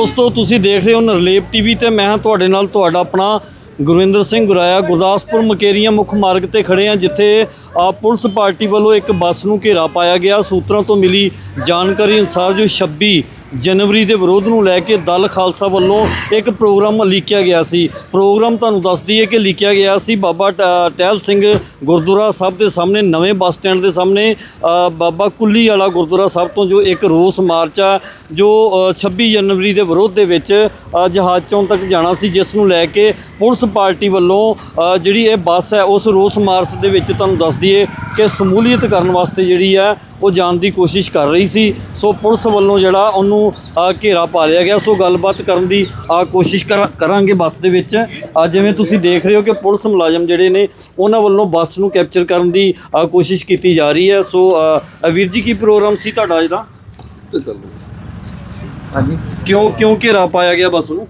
ਦੋਸਤੋ, ਤੁਸੀਂ ਦੇਖ ਰਹੇ ਹੋ ਨਰਲੇਪ ਟੀਵੀ ਤੇ ਮੈਂ ਹਾਂ ਤੁਹਾਡੇ ਨਾਲ ਤੁਹਾਡਾ ਆਪਣਾ ਗੁਰਵਿੰਦਰ ਸਿੰਘ ਗੁਰਾਇਆ। ਗੁਰਦਾਸਪੁਰ ਮਕੇਰੀਆਂ ਮੁੱਖ ਮਾਰਗ ਤੇ ਖੜੇ ਹਾਂ, ਜਿੱਥੇ ਆ ਪੁਲਿਸ ਪਾਰਟੀ ਵੱਲੋਂ ਇੱਕ ਬੱਸ ਨੂੰ ਘੇਰਾ ਪਾਇਆ ਗਿਆ। ਸੂਤਰਾਂ ਤੋਂ ਮਿਲੀ ਜਾਣਕਾਰੀ ਅਨੁਸਾਰ ਜੋ 26 ਜਨਵਰੀ ਦੇ ਵਿਰੋਧ ਨੂੰ ਲੈ ਕੇ ਦਲ ਖਾਲਸਾ ਵੱਲੋਂ ਇੱਕ ਪ੍ਰੋਗਰਾਮ ਲਿਖਿਆ ਗਿਆ ਸੀ। ਪ੍ਰੋਗਰਾਮ ਤੁਹਾਨੂੰ ਦੱਸਦੀ ਹੈ ਕਿ ਲਿਖਿਆ ਗਿਆ ਸੀ। ਬਾਬਾ ਟ- ਟਹਿਲ ਸਿੰਘ ਗੁਰਦੁਆਰਾ ਸਾਹਿਬ ਦੇ ਸਾਹਮਣੇ ਨਵੇਂ ਬੱਸ ਸਟੈਂਡ ਦੇ ਸਾਹਮਣੇ ਬਾਬਾ ਕੁੱਲੀ ਵਾਲਾ ਗੁਰਦੁਆਰਾ ਸਾਹਿਬ ਤੋਂ ਜੋ ਇੱਕ ਰੋਸ ਮਾਰਚ ਆ ਜੋ ਅ, 26 ਜਨਵਰੀ ਦੇ ਵਿਰੋਧ ਦੇ ਵਿੱਚ ਜਹਾਜ਼ ਚੌਂਕ ਤੱਕ ਜਾਣਾ ਸੀ ਜਿਸ ਨੂੰ ਲੈ ਕੇ ਪੁਲਿਸ ਪਾਰਟੀ ਵੱਲੋਂ ਜਿਹੜੀ ਇਹ ਬੱਸ ਹੈ ਉਸ ਰੋਸ ਮਾਰਚ ਦੇ ਵਿੱਚ ਤੁਹਾਨੂੰ ਦੱਸਦੀ ਹੈ ਕਿ ਸਮੂਲੀਅਤ ਕਰਨ ਵਾਸਤੇ ਜਿਹੜੀ ਹੈ ਉਹ ਜਾਣ ਦੀ ਕੋਸ਼ਿਸ਼ ਕਰ ਰਹੀ ਸੀ। ਸੋ ਪੁਲਿਸ ਵੱਲੋਂ ਜਿਹੜਾ ਉਹਨੂੰ ਘੇਰਾ ਪਾ ਲਿਆ ਗਿਆ। ਸੋ ਗੱਲਬਾਤ ਕਰਨ ਦੀ ਕੋਸ਼ਿਸ਼ ਕਰਾਂ- ਕਰਾਂਗੇ ਬੱਸ ਦੇ ਵਿੱਚ। ਜਿਵੇਂ ਤੁਸੀਂ ਦੇਖ ਰਹੇ ਹੋ ਕਿ ਪੁਲਿਸ ਮੁਲਾਜ਼ਮ ਜਿਹੜੇ ਨੇ ਉਹਨਾਂ ਵੱਲੋਂ ਬੱਸ ਨੂੰ ਕੈਪਚਰ ਕਰਨ ਦੀ ਕੋਸ਼ਿਸ਼ ਕੀਤੀ ਜਾ ਰਹੀ ਹੈ। ਸੋ ਵੀਰ ਜੀ ਕੀ ਪ੍ਰੋਗਰਾਮ ਸੀ ਤੁਹਾਡਾ ਅੱਜ ਦਾ ਹਾਂਜੀ। ਕਿਉਂ ਕਿਉਂ ਘੇਰਾ ਪਾਇਆ ਗਿਆ ਬੱਸ ਨੂੰ?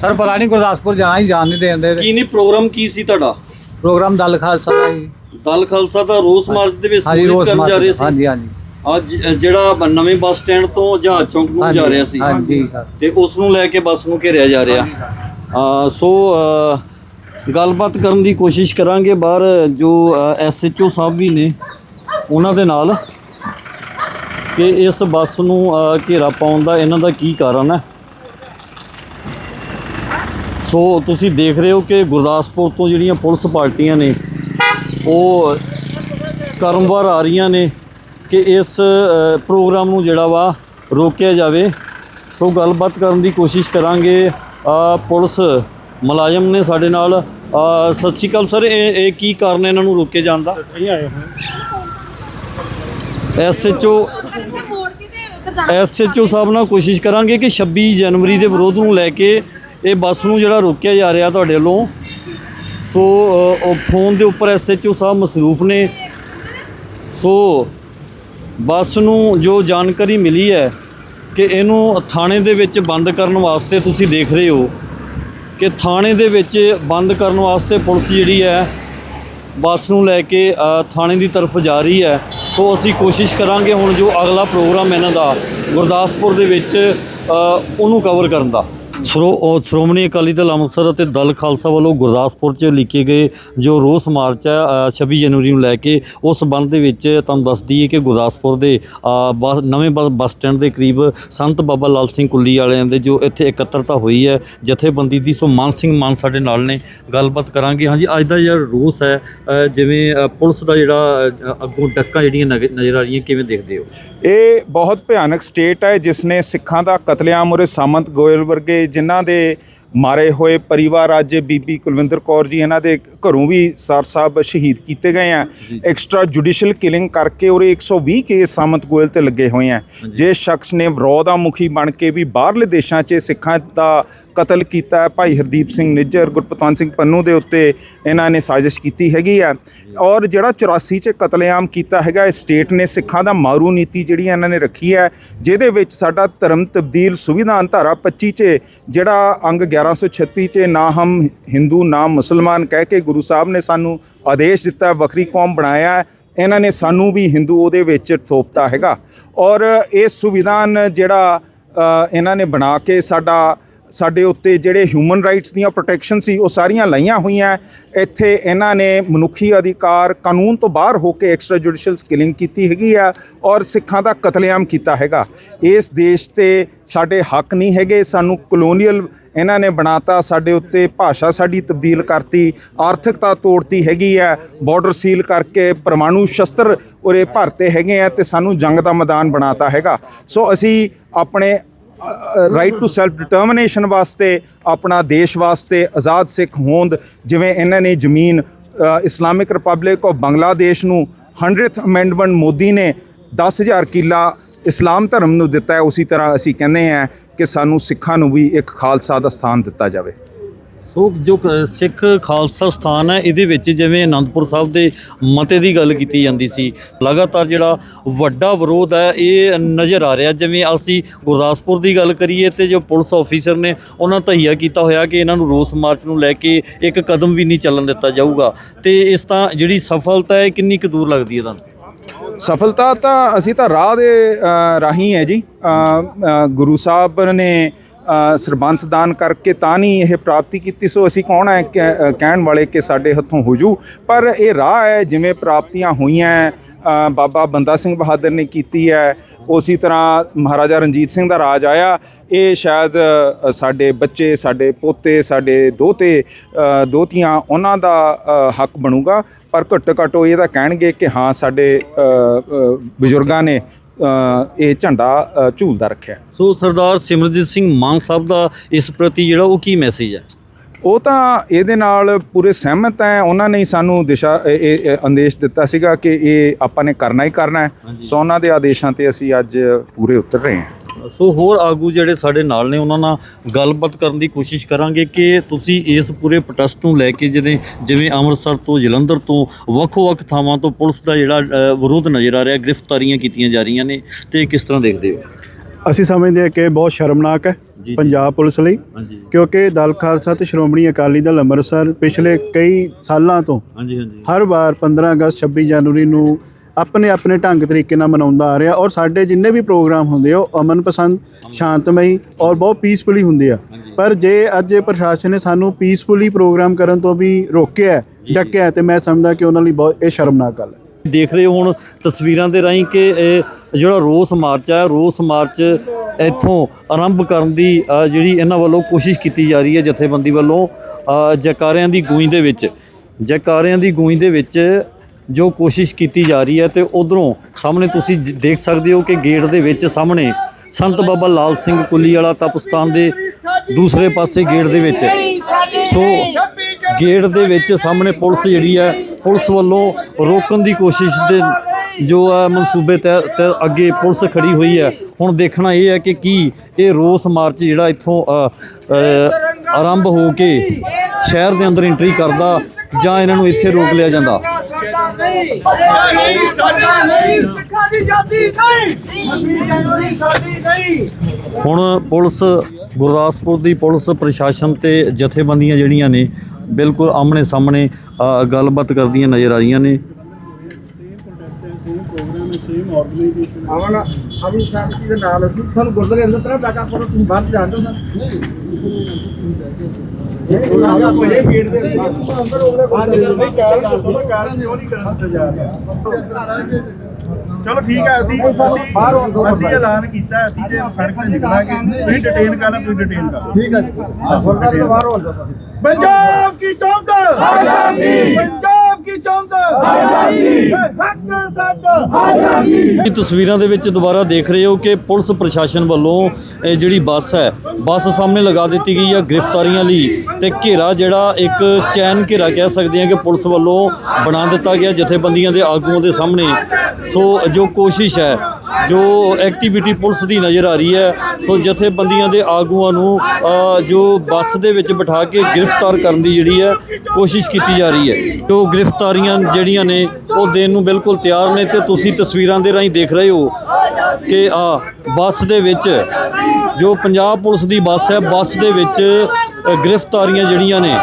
ਸਰ ਪਤਾ ਨਹੀਂ ਗੁਰਦਾਸਪੁਰ ਜਾਣਾ ਹੀ ਜਾਣ ਨਹੀਂ ਦੇਂਦੇ ਕੀ ਨਹੀਂ ਪ੍ਰੋਗਰਾਮ ਕੀ ਸੀ ਤੁਹਾਡਾ? ਪ੍ਰੋਗਰਾਮ ਦਲ ਖਾਲਸਾ ਦਾ ਜੀ ਦਲ ਖਾਲਸਾ ਦਾ ਰੋਸ ਮਾਰਚ ਦੇ ਵਿੱਚ ਹਾਂਜੀ ਕਰਨ ਜਾ ਰਹੇ ਮਾਰਚ ਸੀ। ਹਾਂਜੀ ਹਾਂਜੀ। ਅੱਜ ਜਿਹੜਾ ਨਵੇਂ ਬੱਸ ਸਟੈਂਡ ਤੋਂ ਜਹਾਜ਼ ਚੌਂਕ ਨੂੰ ਜਾ ਰਿਹਾ ਸੀ। ਹਾਂਜੀ ਸਰ। ਤੇ ਉਸ ਨੂੰ ਲੈ ਕੇ ਬੱਸ ਨੂੰ ਘੇਰਿਆ ਜਾ ਰਿਹਾ। ਆ ਸੋ ਅ, ਗੱਲਬਾਤ ਕਰਨ ਦੀ ਕੋਸ਼ਿਸ਼ ਕਰਾਂਗੇ। ਬਾਹਰ ਜੋ ਐਸਐਚਓ ਸਾਹਿਬ ਵੀ ਨੇ ਉਹਨਾਂ ਦੇ ਨਾਲ। ਕਿ ਇਸ ਬੱਸ ਨੂੰ ਅ, ਘੇਰਾ ਪਾਉਣ ਦਾ ਇਹਨਾਂ ਦਾ ਕੀ ਕਾਰਨ ਹੈ? ਸੋ ਤੁਸੀਂ ਦੇਖ ਰਹੇ ਹੋ ਕਿ ਗੁਰਦਾਸਪੁਰ ਤੋਂ ਜਿਹੜੀਆਂ ਪੁਲਿਸ ਪਾਰਟੀਆਂ ਨੇ ਉਹ ਕਰਮਵਾਰ ਆ ਰਹੀਆਂ ਨੇ ਕਿ ਇਸ ਪ੍ਰੋਗਰਾਮ ਨੂੰ ਜਿਹੜਾ ਵਾ ਰੋਕਿਆ ਜਾਵੇ। ਸੋ ਗੱਲਬਾਤ ਕਰਨ ਦੀ ਕੋਸ਼ਿਸ਼ ਕਰਾਂਗੇ। ਪੁਲਿਸ ਮੁਲਾਜ਼ਮ ਨੇ ਸਾਡੇ ਨਾਲ। ਸਤਿ ਸ਼੍ਰੀ ਅਕਾਲ ਸਰ ਇਹ ਇਹ ਕੀ ਕਾਰਨ ਇਹਨਾਂ ਨੂੰ ਰੋਕੇ ਜਾਣ ਦਾ? ਐਸਐਚਓ ਐਸਐਚਓ ਸਾਹਿਬ ਨਾਲ ਕੋਸ਼ਿਸ਼ ਕਰਾਂਗੇ ਕਿ 26 ਜਨਵਰੀ ਦੇ ਵਿਰੋਧ ਨੂੰ ਲੈ ਕੇ ਇਹ ਬੱਸ ਨੂੰ ਜਿਹੜਾ ਰੋਕਿਆ ਜਾ ਰਿਹਾ ਤੁਹਾਡੇ ਵੱਲੋਂ, ਸੋ ਫੋਨ ਦੇ ਉੱਪਰ ਐਸਐਚਓ ਸਾਹਿਬ ਮਸਰੂਫ ਨੇ। ਸੋ, ਬੱਸ ਨੂੰ ਜੋ ਜਾਣਕਾਰੀ ਮਿਲੀ ਹੈ ਕਿ ਇਹਨੂੰ ਥਾਣੇ ਦੇ ਵਿੱਚ ਬੰਦ ਕਰਨ ਵਾਸਤੇ ਤੁਸੀਂ ਦੇਖ ਰਹੇ ਹੋ ਕਿ ਥਾਣੇ ਦੇ ਵਿੱਚ ਬੰਦ ਕਰਨ ਵਾਸਤੇ ਪੁਲਿਸ ਜਿਹੜੀ ਹੈ, ਬੱਸ ਨੂੰ ਲੈ ਕੇ ਥਾਣੇ ਦੀ ਤਰਫ ਜਾ ਰਹੀ ਹੈ। ਸੋ, ਅਸੀਂ ਕੋਸ਼ਿਸ਼ ਕਰਾਂਗੇ ਹੁਣ ਜੋ ਅਗਲਾ ਪ੍ਰੋਗਰਾਮ ਇਹਨਾਂ ਦਾ, ਗੁਰਦਾਸਪੁਰ ਦੇ ਵਿੱਚ ਉਹਨੂੰ ਕਵਰ ਕਰਨ ਦਾ। ਸ਼੍ਰੋ ਸ਼੍ਰੋਮਣੀ ਅਕਾਲੀ ਦਲ ਅੰਮ੍ਰਿਤਸਰ ਅਤੇ ਦਲ ਖਾਲਸਾ ਵੱਲੋਂ ਗੁਰਦਾਸਪੁਰ 'ਚ ਲਿਖੇ ਗਏ ਜੋ ਰੋਸ ਮਾਰਚ ਹੈ ਅ, 26 ਜਨਵਰੀ ਨੂੰ ਲੈ ਕੇ ਉਸ ਸੰਬੰਧ ਦੇ ਵਿੱਚ ਤੁਹਾਨੂੰ ਦੱਸ ਦਈਏ ਕਿ ਗੁਰਦਾਸਪੁਰ ਦੇ ਅ, ਨਵੇਂ ਬੱਸ ਬੱਸ ਸਟੈਂਡ ਦੇ ਕਰੀਬ ਸੰਤ ਬਾਬਾ ਲਾਲ ਸਿੰਘ ਕੁੱਲੀ ਵਾਲਿਆਂ ਦੇ ਜੋ ਇੱਥੇ ਇਕੱਤਰਤਾ ਹੋਈ ਹੈ ਜਥੇਬੰਦੀ ਦੀ ਸੋ ਮਾਨ ਸਿੰਘ ਮਾਨ ਸਾਡੇ ਨਾਲ ਨੇ ਗੱਲਬਾਤ ਕਰਾਂਗੇ। ਹਾਂਜੀ ਅੱਜ ਦਾ ਜਿਹੜਾ ਰੋਸ ਹੈ ਜਿਵੇਂ ਪੁਲਿਸ ਦਾ ਜਿਹੜਾ ਅੱਗੋਂ ਡੱਕਾਂ ਜਿਹੜੀਆਂ ਨਗ- ਨਜ਼ਰ ਆ ਰਹੀਆਂ ਕਿਵੇਂ ਦੇਖਦੇ ਹੋ? ਇਹ ਬਹੁਤ ਭਿਆਨਕ ਸਟੇਟ ਹੈ ਜਿਸ ਨੇ ਸਿੱਖਾਂ ਦਾ ਕਤਲੇਆਮ ਉਰੇ ਸਾਮੰਤ ਗੋਇਲ ਵਰਗੇ ਜਿਨ੍ਹਾਂ ਦੇ ਮਾਰੇ ਹੋਏ ਪਰਿਵਾਰ ਅੱਜ ਬੀਬੀ ਕੁਲਵਿੰਦਰ ਕੌਰ ਜੀ ਇਹਨਾਂ ਦੇ ਘਰੋਂ ਵੀ ਸਰ ਸਾਹਿਬ ਸ਼ਹੀਦ ਕੀਤੇ ਗਏ ਆ। ਐਕਸਟਰਾ ਜੁਡੀਸ਼ੀਅਲ ਕਿਲਿੰਗ ਕਰਕੇ ਉਰੇ 120 ਕੇਸ ਸਾਮੰਤ ਗੋਇਲ ਤੇ ਲੱਗੇ ਹੋਏ ਆ। ਜੇ ਸ਼ਖਸ ਨੇ ਵਿਰੋਧ ਮੁਖੀ ਬਣ ਕੇ ਵੀ ਬਾਹਰਲੇ ਦੇਸ਼ਾਂ 'ਚ ਸਿੱਖਾਂ ਦਾ ਕਤਲ ਕੀਤਾ ਹੈ। ਭਾਈ ਹਰਦੀਪ ਸਿੰਘ ਨਿੱਜਰ ਗੁਰਪਤਵੰਤ ਸਿੰਘ ਪੰਨੂ ਦੇ ਉੱਤੇ ਇਹਨਾਂ ਨੇ ਸਾਜ਼ਿਸ਼ ਕੀਤੀ ਹੈਗੀ ਆ ਔਰ ਜਿਹੜਾ 84 'ਚ ਕਤਲੇਆਮ ਕੀਤਾ ਹੈਗਾ ਸਟੇਟ ਨੇ ਸਿੱਖਾਂ ਦਾ ਮਾਰੂ ਨੀਤੀ ਜਿਹੜੀ ਇਹਨਾਂ ਨੇ ਰੱਖੀ ਹੈ, ਜਿਹਦੇ ਵਿੱਚ ਸਾਡਾ ਧਰਮ ਤਬਦੀਲ ਸੰਵਿਧਾਨ ਧਾਰਾ 25 'ਚ ਜਿਹੜਾ ਅੰਗ 1136 'ਚ ਨਾ ਹਮ ਹਿੰਦੂ, ਨਾ ਮੁਸਲਮਾਨ ਕਹਿ ਕੇ ਗੁਰੂ ਸਾਹਿਬ ਨੇ ਸਾਨੂੰ ਆਦੇਸ਼ ਦਿੱਤਾ, ਵੱਖਰੀ ਕੌਮ ਬਣਾਇਆ ਇਹਨਾਂ ਨੇ ਸਾਨੂੰ ਵੀ ਹਿੰਦੂ ਉਹਦੇ ਵਿੱਚ ਥੋਪਤਾ ਹੈਗਾ। ਔਰ ਇਹ ਸੰਵਿਧਾਨ ਜਿਹੜਾ ਇਹਨਾਂ ਨੇ ਬਣਾ ਕੇ ਸਾਡਾ ਸਾਡੇ ਉੱਤੇ ਜਿਹੜੇ ਹਿਊਮਨ ਰਾਈਟਸ ਦੀਆਂ ਪ੍ਰੋਟੈਕਸ਼ਨ ਸੀ, ਉਹ ਸਾਰੀਆਂ ਲਾਈਆਂ ਹੋਈਆਂ ਇੱਥੇ ਇਹਨਾਂ ਨੇ ਮਨੁੱਖੀ ਅਧਿਕਾਰ ਕਾਨੂੰਨ ਤੋਂ ਬਾਹਰ ਹੋ ਕੇ ਐਕਸਟਰਾ ਜੁਡੀਸ਼ੀਅਲ ਸਕਿਲਿੰਗ ਕੀਤੀ ਹੈਗੀ ਆ ਔਰ ਸਿੱਖਾਂ ਦਾ ਕਤਲੇਆਮ ਕੀਤਾ ਹੈਗਾ। ਇਸ ਦੇਸ਼ ਤੇ ਸਾਡੇ ਹੱਕ ਨਹੀਂ ਹੈਗੇ, ਸਾਨੂੰ ਕਲੋਨੀਅਲ ਇਹਨਾਂ ਨੇ ਬਣਾਤਾ, ਸਾਡੇ ਉੱਤੇ ਭਾਸ਼ਾ ਸਾਡੀ ਤਬਦੀਲ ਕਰਤੀ, ਆਰਥਿਕਤਾ ਤੋੜਤੀ ਹੈਗੀ ਹੈ ਬਾਰਡਰ ਸੀਲ ਕਰਕੇ ਪਰਮਾਣੂ ਸ਼ਸਤਰ ਉਰੇ ਭਰਤੇ ਹੈਗੇ ਆ ਤੇ ਸਾਨੂੰ ਜੰਗ ਦਾ ਮੈਦਾਨ ਬਣਾਤਾ ਹੈਗਾ। ਸੋ ਅਸੀਂ ਆਪਣੇ ਰਾਈਟ ਟੂ ਸੈਲਫ ਡਿਟਰਮੀਨੇਸ਼ਨ ਵਾਸਤੇ, ਆਪਣਾ ਦੇਸ਼ ਵਾਸਤੇ ਆਜ਼ਾਦ ਸਿੱਖ ਹੋਂਦ, ਜਿਵੇਂ ਇਹਨਾਂ ਨੇ ਜ਼ਮੀਨ ਇਸਲਾਮਿਕ ਰਿਪਬਲਿਕ ਆਫ ਬੰਗਲਾਦੇਸ਼ ਨੂੰ 100th ਅਮੈਂਡਮੈਂਟ ਮੋਦੀ ਨੇ 10000 ਕਿੱਲਾ ਇਸਲਾਮ ਧਰਮ ਨੂੰ ਦਿੱਤਾ ਹੈ, ਉਸੇ ਤਰ੍ਹਾਂ ਅਸੀਂ ਕਹਿੰਦੇ ਹਾਂ ਕਿ ਸਾਨੂੰ ਸਿੱਖਾਂ ਨੂੰ ਵੀ ਇੱਕ ਖਾਲਸਾ ਦਾ ਸਥਾਨ ਦਿੱਤਾ ਜਾਵੇ। ਸੋ ਜੋ ਕ- ਸਿੱਖ ਖਾਲਸਾ ਸਥਾਨ ਹੈ, ਇਹਦੇ ਵਿੱਚ ਜਿਵੇਂ ਅਨੰਦਪੁਰ ਸਾਹਿਬ ਦੇ ਮਤੇ ਦੀ ਗੱਲ ਕੀਤੀ ਜਾਂਦੀ ਸੀ, ਲਗਾਤਾਰ ਜਿਹੜਾ ਵੱਡਾ ਵਿਰੋਧ ਹੈ, ਇਹ ਨਜ਼ਰ ਆ ਰਿਹਾ। ਜਿਵੇਂ ਅਸੀਂ ਗੁਰਦਾਸਪੁਰ ਦੀ ਗੱਲ ਕਰੀਏ ਤੇ ਜੋ ਪੁਲਿਸ ਆਫੀਸਰ ਨੇ ਉਹਨਾਂ ਤਹੀਆ ਕੀਤਾ ਹੋਇਆ ਕਿ ਇਹਨਾਂ ਨੂੰ ਰੋਸ ਮਾਰਚ ਨੂੰ ਲੈ ਕੇ ਇੱਕ ਕਦਮ ਵੀ ਨਹੀਂ ਚੱਲਣ ਦਿੱਤਾ ਜਾਊਗਾ। ਤੇ ਇਸ ਤਾਂ ਜਿਹੜੀ ਸਫਲਤਾ ਹੈ, ਕਿੰਨੀ ਕੁ ਦੂਰ ਲੱਗਦੀ ਹੈ ਤੁਹਾਨੂੰ? ਸਫਲਤਾ ਤਾਂ ਅਸੀਂ ਤਾਂ ਰਾਹ ਦੇ ਰਾਹੀਂ ਹੈ ਜੀ। ਗੁਰੂ ਸਾਹਿਬ ਨੇ ਸਰਬੰਸ ਦਾਨ ਕਰਕੇ ਤਾਂ ਨਹੀਂ ਇਹ ਪ੍ਰਾਪਤੀ ਕੀਤੀ, ਸੋ ਅਸੀਂ ਕੌਣ ਹੈ ਕਹਿ- ਕਹਿਣ ਵਾਲੇ ਕਿ ਸਾਡੇ ਹੱਥੋਂ ਹੋ ਜੂ? ਪਰ ਇਹ ਰਾਹ ਹੈ, ਜਿਵੇਂ ਪ੍ਰਾਪਤੀਆਂ ਹੋਈਆਂ ਬਾਬਾ ਬੰਦਾ ਸਿੰਘ ਬਹਾਦਰ ਨੇ ਕੀਤੀ ਹੈ, ਉਸੇ ਤਰ੍ਹਾਂ ਮਹਾਰਾਜਾ ਰਣਜੀਤ ਸਿੰਘ ਦਾ ਰਾਜ ਆਇਆ। ਇਹ ਸ਼ਾਇਦ ਸਾਡੇ ਬੱਚੇ, ਸਾਡੇ ਪੋਤੇ, ਸਾਡੇ ਦੋਤੇ ਦੋਤੀਆਂ, ਉਹਨਾਂ ਦਾ ਹੱਕ ਬਣੂਗਾ। ਪਰ ਘੱਟੋ ਘੱਟ ਉਹ ਇਹ ਤਾਂ ਕਹਿਣਗੇ ਕਿ ਹਾਂ, ਸਾਡੇ ਬਜ਼ੁਰਗਾਂ ਨੇ ਇਹ ਝੰਡਾ ਝੂਲਦਾ ਰੱਖਿਆ। ਸੋ ਸਰਦਾਰ ਸਿਮਰਜੀਤ ਸਿੰਘ ਮਾਨ ਸਾਹਿਬ ਦਾ ਇਸ ਪ੍ਰਤੀ ਜਿਹੜਾ ਉਹ ਕੀ ਮੈਸੇਜ ਹੈ? ਉਹ ਤਾਂ ਇਹਦੇ ਨਾਲ ਪੂਰੇ ਸਹਿਮਤ ਹੈ। ਉਹਨਾਂ ਨੇ ਸਾਨੂੰ ਦਿਸ਼ਾ ਇਹ- ਆਦੇਸ਼ ਦਿੱਤਾ ਸੀਗਾ ਕਿ ਇਹ ਆਪਾਂ ਨੇ ਕਰਨਾ ਹੀ ਕਰਨਾ ਹੈ। ਸੋ ਉਹਨਾਂ ਦੇ ਆਦੇਸ਼ਾਂ ਤੇ ਅਸੀਂ ਅੱਜ ਪੂਰੇ ਉਤਰ ਰਹੇ ਹਾਂ। ਸੋ ਹੋਰ ਆਗੂ ਜਿਹੜੇ ਸਾਡੇ ਨਾਲ ਨੇ ਉਹਨਾਂ ਨਾਲ ਗੱਲਬਾਤ ਕਰਨ ਦੀ ਕੋਸ਼ਿਸ਼ ਕਰਾਂਗੇ ਕਿ ਤੁਸੀਂ ਇਸ ਪੂਰੇ ਪ੍ਰੋਟੈਸਟ ਨੂੰ ਲੈ ਕੇ ਜਿਵੇਂ ਜਿਵੇਂ ਅੰਮ੍ਰਿਤਸਰ ਤੋਂ ਜਲੰਧਰ ਤੋਂ ਵੱਖ-ਵੱਖ ਥਾਵਾਂ ਤੋਂ ਪੁਲਿਸ ਦਾ ਜਿਹੜਾ ਵਿਰੋਧ ਨਜ਼ਰ ਆ ਰਿਹਾ ਗ੍ਰਿਫਤਾਰੀਆਂ ਕੀਤੀਆਂ ਜਾ ਰਹੀਆਂ ਨੇ ਤੇ ਕਿਸ ਤਰ੍ਹਾਂ ਦੇਖਦੇ ਹੋ? ਅਸੀਂ ਸਮਝਦੇ ਹਾਂ ਕਿ ਬਹੁਤ ਸ਼ਰਮਨਾਕ ਹੈ। ਪੰਜਾਬ ਪੁਲਿਸ ਲਈ ਕਿਉਂਕਿ ਦਲ ਖਾਲਸਾ ਤੇ ਸ਼੍ਰੋਮਣੀ ਅਕਾਲੀ ਦਲ ਅੰਮ੍ਰਿਤਸਰ ਪਿਛਲੇ ਕਈ ਸਾਲਾਂ ਤੋਂ ਹਾਂਜੀ ਹਾਂਜੀ। ਹਰ ਵਾਰ 15 ਅਗਸਤ 26 ਜਨਵਰੀ ਨੂੰ ਆਪਣੇ ਆਪਣੇ ਢੰਗ ਤਰੀਕੇ ਨਾਲ ਮਨਾਉਂਦਾ ਆ ਰਿਹਾ ਔਰ ਸਾਡੇ ਜਿੰਨੇ ਵੀ ਪ੍ਰੋਗਰਾਮ ਹੁੰਦੇ ਆ ਉਹ ਅਮਨ ਪਸੰਦ ਸ਼ਾਂਤਮਈ ਔਰ ਬਹੁਤ ਪੀਸਫੁਲੀ ਹੁੰਦੇ ਆ। ਪਰ ਜੇ ਅੱਜ ਇਹ ਪ੍ਰਸ਼ਾਸਨ ਨੇ ਸਾਨੂੰ ਪੀਸਫੁਲੀ ਪ੍ਰੋਗਰਾਮ ਕਰਨ ਤੋਂ ਵੀ ਰੋਕਿਆ ਡੱਕਿਆ ਤੇ ਮੈਂ ਸਮਝਦਾ ਕਿ ਉਹਨਾਂ ਲਈ ਬਹੁਤ ਇਹ ਸ਼ਰਮਨਾਕ ਗੱਲ ਹੈ। ਦੇਖ ਰਹੇ ਹੋ ਹੁਣ ਤਸਵੀਰਾਂ ਦੇ ਰਾਹੀਂ ਕਿ ਇਹ ਜਿਹੜਾ ਰੋਸ ਮਾਰਚ ਹੈ ਰੋਸ ਮਾਰਚ ਇੱਥੋਂ ਆਰੰਭ ਕਰਨ ਦੀ ਜਿਹੜੀ ਇਹਨਾਂ ਵੱਲੋਂ ਕੋਸ਼ਿਸ਼ ਕੀਤੀ ਜਾ ਰਹੀ ਹੈ ਜਥੇਬੰਦੀ ਵੱਲੋਂ ਜੈਕਾਰਿਆਂ ਦੀ ਗੂੰਜ ਦੇ ਵਿੱਚ। ਜੈਕਾਰਿਆਂ ਦੀ ਗੂੰਜ ਦੇ ਵਿੱਚ ਜੋ ਕੋਸ਼ਿਸ਼ ਕੀਤੀ ਜਾ ਰਹੀ ਹੈ ਤੇ ਉਧਰੋਂ ਸਾਹਮਣੇ ਤੁਸੀਂ ਦੇਖ ਸਕਦੇ ਹੋ ਕਿ ਗੇਟ ਦੇ ਵਿੱਚ ਸਾਹਮਣੇ ਸੰਤ ਬਾਬਾ ਲਾਲ ਸਿੰਘ ਕੁੱਲੀ ਵਾਲਾ ਤਪਸਤਾਨ ਦੇ ਦੂਸਰੇ ਪਾਸੇ ਗੇਟ ਦੇ ਵਿੱਚ। ਸੋ ਗੇਟ ਦੇ ਵਿੱਚ ਸਾਹਮਣੇ ਪੁਲਿਸ ਜਿਹੜੀ ਹੈ, ਪੁਲਿਸ ਵੱਲੋਂ ਰੋਕਣ ਦੀ ਕੋਸ਼ਿਸ਼ ਦੇ ਜੋ ਹੈ ਮਨਸੂਬੇ ਤੇ ਤੇ ਅੱਗੇ ਪੁਲਿਸ ਖੜੀ ਹੋਈ ਹੈ। ਹੁਣ ਦੇਖਣਾ ਇਹ ਹੈ ਕਿ ਕੀ ਇਹ ਰੋਸ ਮਾਰਚ ਜਿਹੜਾ ਇੱਥੋਂ ਆਰੰਭ ਹੋ ਕੇ ਸ਼ਹਿਰ ਦੇ ਅੰਦਰ ਐਂਟਰੀ ਕਰਦਾ ਜਾਂ ਇਹਨਾਂ ਨੂੰ ਇੱਥੇ ਰੋਕ ਲਿਆ ਜਾਂਦਾ। ਹੁਣ ਪੁਲਿਸ, ਗੁਰਦਾਸਪੁਰ ਦੀ ਪੁਲਿਸ ਪ੍ਰਸ਼ਾਸਨ ਤੇ ਜਥੇਬੰਦੀਆਂ ਜਿਹੜੀਆਂ ਨੇ, ਬਿਲਕੁਲ ਆਮਣੇ ਸਾਹਮਣੇ ਗੱਲਬਾਤ ਕਰਦੀਆਂ ਨਜ਼ਰ ਆ ਰਹੀਆਂ ਨੇ। ਅਮਨ ਅਮਨ ਸ਼ਾਂਤੀ ਦੇ ਨਾਲ ਅਸੀਂ ਸਾਨੂੰ ਗੁਰਦੁਆਰੇ ਅੰਦਰ ਤਰ੍ਹਾਂ ਬੈਕਅਪ ਕਰੋ ਤੁਸੀਂ ਬਾਹਰ ਜਾਣਦੇ ਹੋ ਨਾ ਇਹ ਆ ਗਿਆ ਇਹ ਗੇਟ ਦੇ ਅੰਦਰ ਹੋ ਰਿਹਾ ਬਾਹਰ ਨਹੀਂ ਕਹਿ ਰਿਹਾ ਸਮਝ ਕਰ ਰਹੇ ਉਹ ਨਹੀਂ ਕਰਨਾ ਜਾ ਰਿਹਾ ਚਲੋ ਠੀਕ ਹੈ ਅਸੀਂ ਬਾਹਰ ਹੋਣ ਦਿਓ ਅਸੀਂ ਐਲਾਨ ਕੀਤਾ ਹੈ, ਅਸੀਂ ਜੇ ਸੜਕ ਤੇ ਨਿਕਲਾਂਗੇ ਤੁਸੀਂ ਡਿਟੇਨ ਕਰਨਾ ਤੁਸੀਂ ਡਿਟੇਨ ਕਰੋ ਠੀਕ ਹੈ ਜੀ ਗੁਰਦੁਆਰੇ ਤੋਂ ਬਾਹਰ ਹੋ ਜਾਓ ਪੰਜਾਬ ਕੀ ਚੌਂਕ ਆਜ਼ਾਦੀ ਪੰਜਾਬ ਕੀ ਚੌਂਕ ਆਜ਼ਾਦੀ। ਹੱਕ ਸਾਡਾ। ਇਹ ਤਸਵੀਰਾਂ ਦੇ ਵਿੱਚ ਦੁਬਾਰਾ ਦੇਖ ਰਹੇ ਹੋ ਕਿ ਪੁਲਿਸ ਪ੍ਰਸ਼ਾਸਨ ਵੱਲੋਂ ਇਹ ਜਿਹੜੀ ਬੱਸ ਹੈ ਬੱਸ ਸਾਹਮਣੇ ਲਗਾ ਦਿੱਤੀ ਗਈ ਹੈ ਗ੍ਰਿਫਤਾਰੀਆਂ ਲਈ ਤੇ ਘੇਰਾ ਜਿਹੜਾ ਇੱਕ ਚੈਨ ਘੇਰਾ ਕਹਿ ਸਕਦੇ ਹਾਂ ਕਿ ਪੁਲਿਸ ਵੱਲੋਂ ਬਣਾ ਦਿੱਤਾ ਗਿਆ ਜਥੇਬੰਦੀਆਂ ਦੇ ਆਗੂਆਂ ਦੇ ਸਾਹਮਣੇ। ਸੋ ਜੋ ਕੋਸ਼ਿਸ਼ ਹੈ ਜੋ ਐਕਟੀਵਿਟੀ ਪੁਲਿਸ ਦੀ ਨਜ਼ਰ ਆ ਰਹੀ ਹੈ, ਸੋ ਜਥੇਬੰਦੀਆਂ ਦੇ ਆਗੂਆਂ ਨੂੰ ਜੋ ਬੱਸ ਦੇ ਵਿੱਚ ਬਿਠਾ ਕੇ ਗ੍ਰਿਫਤਾਰ ਕਰਨ ਦੀ ਜਿਹੜੀ ਹੈ, ਕੋਸ਼ਿਸ਼ ਕੀਤੀ ਜਾ ਰਹੀ ਹੈ। ਜੋ ਗ੍ਰਿਫਤਾਰੀਆਂ ਜਿਹੜੀਆਂ ਨੇ, ਉਹ ਦੇਣ ਨੂੰ ਬਿਲਕੁਲ ਤਿਆਰ ਨੇ ਤੇ ਤੁਸੀਂ ਤਸਵੀਰਾਂ ਦੇ ਰਾਹੀਂ ਦੇਖ ਰਹੇ ਹੋ ਕਿ, ਆ, ਬੱਸ ਦੇ ਵਿੱਚ ਜੋ ਪੰਜਾਬ ਪੁਲਿਸ ਦੀ ਬੱਸ ਹੈ, ਬੱਸ ਦੇ ਵਿੱਚ ਗ੍ਰਿਫਤਾਰੀਆਂ ਜਿਹੜੀਆਂ ਨੇ,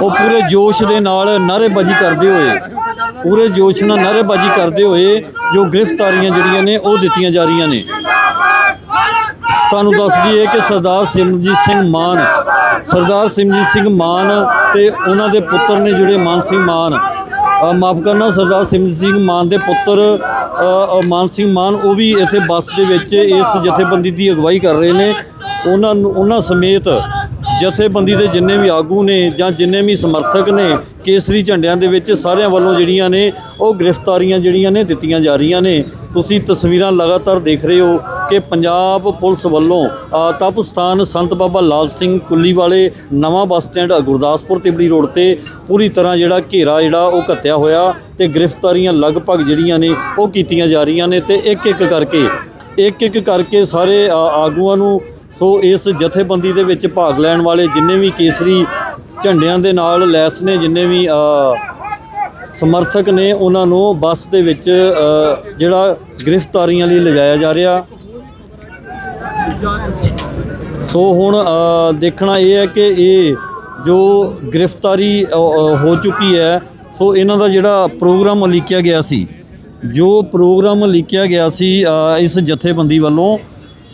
ਉਹ ਪੂਰੇ ਜੋਸ਼ ਦੇ ਨਾਲ ਨਾਅਰੇਬਾਜ਼ੀ ਕਰਦੇ ਹੋਏ ਪੂਰੇ ਜੋਸ਼ ਨਾਲ ਨਾਅਰੇਬਾਜ਼ੀ ਕਰਦੇ ਹੋਏ ਜੋ ਗ੍ਰਿਫਤਾਰੀਆਂ ਜਿਹੜੀਆਂ ਨੇ ਉਹ ਦਿੱਤੀਆਂ ਜਾ ਰਹੀਆਂ ਨੇ। ਤੁਹਾਨੂੰ ਦੱਸ ਦਈਏ ਕਿ ਸਰਦਾਰ ਸਿਮਰਜੀਤ ਸਿੰਘ ਮਾਨ, ਸਰਦਾਰ ਸਿਮਰਜੀਤ ਸਿੰਘ ਮਾਨ ਤੇ ਉਹਨਾਂ ਦੇ ਪੁੱਤਰ ਨੇ ਜਿਹੜੇ ਮਾਨ ਸਿੰਘ ਮਾਨ ਮਾਫ ਕਰਨਾ, ਸਰਦਾਰ ਸਿਮਰਜੀਤ ਸਿੰਘ ਮਾਨ ਦੇ ਪੁੱਤਰ ਮਾਨ ਸਿੰਘ ਮਾਨ, ਉਹ ਵੀ ਇੱਥੇ ਬੱਸ ਦੇ ਵਿੱਚ ਇਸ ਜਥੇਬੰਦੀ ਦੀ ਅਗਵਾਈ ਕਰ ਰਹੇ ਨੇ। ਉਹਨਾਂ ਨੂੰ, ਉਹਨਾਂ ਸਮੇਤ ਜਥੇਬੰਦੀ ਦੇ ਜਿੰਨੇ ਵੀ ਆਗੂ ਨੇ ਜਾਂ ਜਿੰਨੇ ਵੀ ਸਮਰਥਕ ਨੇ ਕੇਸਰੀ ਝੰਡਿਆਂ ਦੇ ਵਿੱਚ ਸਾਰਿਆਂ ਵੱਲੋਂ ਜਿਹੜੀਆਂ ਨੇ ਉਹ ਗ੍ਰਿਫਤਾਰੀਆਂ ਜਿਹੜੀਆਂ ਨੇ ਦਿੱਤੀਆਂ ਜਾ ਰਹੀਆਂ ਨੇ। ਤੁਸੀਂ ਤਸਵੀਰਾਂ ਲਗਾਤਾਰ ਦੇਖ ਰਹੇ ਹੋ ਕਿ ਪੰਜਾਬ ਪੁਲਿਸ ਵੱਲੋਂ ਅ, ਤਪਸਥਾਨ ਸੰਤ ਬਾਬਾ ਲਾਲ ਸਿੰਘ ਕੁੱਲੀ ਵਾਲੇ ਨਵਾਂ bus stand Gurdaspur Tibri road ਤੇ ਪੂਰੀ ਤਰ੍ਹਾਂ ਜਿਹੜਾ ਘੇਰਾ ਜਿਹੜਾ ਉਹ ਘੱਤਿਆ ਹੋਇਆ ਤੇ ਗ੍ਰਿਫਤਾਰੀਆਂ ਲਗਭਗ ਜਿਹੜੀਆਂ ਨੇ ਉਹ ਕੀਤੀਆਂ ਜਾ ਰਹੀਆਂ ਨੇ ਤੇ ਇੱਕ ਇੱਕ ਕਰਕੇ ਇੱਕ ਇੱਕ ਕਰਕੇ ਸਾਰੇ ਆਗੂਆਂ ਨੂੰ ਸੋ ਇਸ ਜਥੇਬੰਦੀ ਦੇ ਵਿੱਚ ਭਾਗ ਲੈਣ ਵਾਲੇ ਜਿੰਨੇ ਵੀ ਕੇਸਰੀ ਝੰਡਿਆਂ ਦੇ ਨਾਲ ਲੈਸ ਨੇ, ਜਿੰਨੇ ਵੀ ਸਮਰਥਕ ਨੇ, ਉਹਨਾਂ ਨੂੰ ਬੱਸ ਦੇ ਵਿੱਚ ਜਿਹੜਾ ਗ੍ਰਿਫਤਾਰੀਆਂ ਲਈ ਲਿਜਾਇਆ ਜਾ ਰਿਹਾ। ਸੋ ਹੁਣ ਦੇਖਣਾ ਇਹ ਹੈ ਕਿ ਇਹ ਜੋ ਗ੍ਰਿਫਤਾਰੀ ਹੋ ਚੁੱਕੀ ਹੈ, ਸੋ ਇਹਨਾਂ ਦਾ ਜਿਹੜਾ ਪ੍ਰੋਗਰਾਮ ਲਿਖਿਆ ਗਿਆ ਸੀ, ਜੋ ਪ੍ਰੋਗਰਾਮ ਲਿਖਿਆ ਗਿਆ ਸੀ ਇਸ ਜਥੇਬੰਦੀ ਵੱਲੋਂ